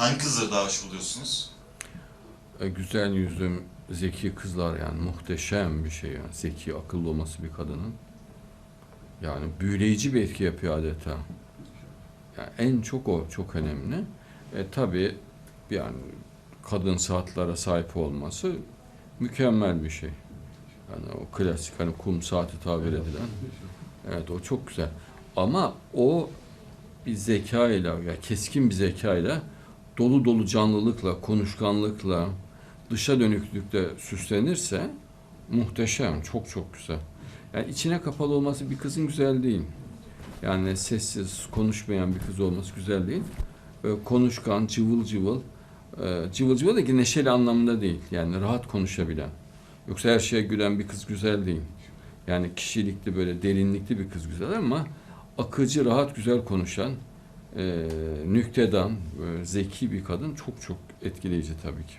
Hangi kızları daha hoş buluyorsunuz? E, güzel yüzlüm, zeki kızlar yani muhteşem bir şey yani. Zeki, akıllı olması bir kadının. Yani büyüleyici bir etki yapıyor adeta. Yani en çok o çok önemli. E tabi yani kadın saatlara sahip olması mükemmel bir şey. Yani o klasik hani kum saati tabir edilen. Evet o çok güzel. Ama o bir zekayla, ya keskin bir zekayla dolu dolu canlılıkla, konuşkanlıkla, dışa dönüklükle süslenirse muhteşem, çok çok güzel. Yani içine kapalı olması bir kızın güzel değil. Yani sessiz, konuşmayan bir kız olması güzel değil. Ee, konuşkan, cıvıl cıvıl, e, cıvıl cıvıl da ki neşeli anlamında değil. Yani rahat konuşabilen. Yoksa her şeye gülen bir kız güzel değil. Yani kişilikli böyle derinlikli bir kız güzel ama akıcı, rahat, güzel konuşan, e, nüktedan, e, zeki bir kadın çok çok etkileyici tabii ki.